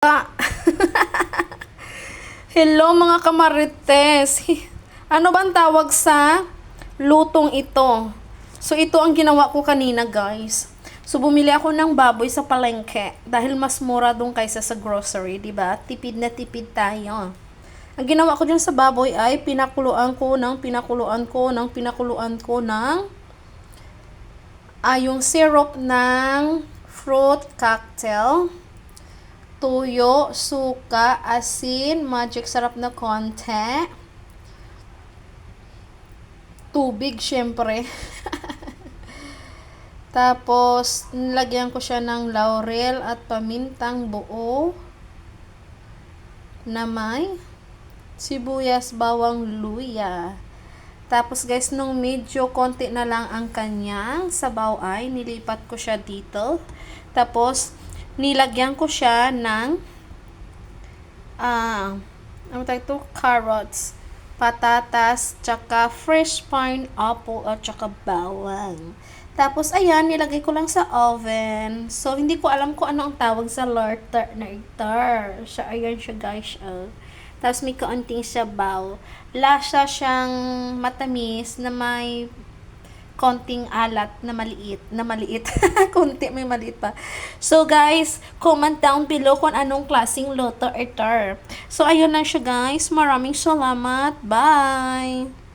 Hello mga kamarites. Ano ba tawag sa lutong ito? So ito ang ginawa ko kanina guys. So bumili ako ng baboy sa palengke dahil mas mura doon kaysa sa grocery, 'di ba? Tipid na tipid tayo. Ang ginawa ko dyan sa baboy ay pinakuluan ko ng pinakuluan ko ng pinakuluan ko ng ah, yung syrup ng fruit cocktail tuyo, suka, asin, magic sarap na konti. Tubig, syempre. Tapos, nilagyan ko siya ng laurel at pamintang buo na may sibuyas, bawang, luya. Tapos guys, nung medyo konti na lang ang kanyang sabaw ay nilipat ko siya dito. Tapos, nilagyan ko siya ng ah, ano tawag ito? Carrots, patatas, tsaka fresh pineapple at tsaka bawang. Tapos, ayan, nilagay ko lang sa oven. So, hindi ko alam kung ano ang tawag sa larter na itar. Siya, ayan siya guys. Oh. Tapos, may kaunting sabaw. Lasa siyang matamis na may konting alat na maliit, na maliit. Konti, may maliit pa. So, guys, comment down below kung anong klaseng luto ito. So, ayun na siya, guys. Maraming salamat. Bye!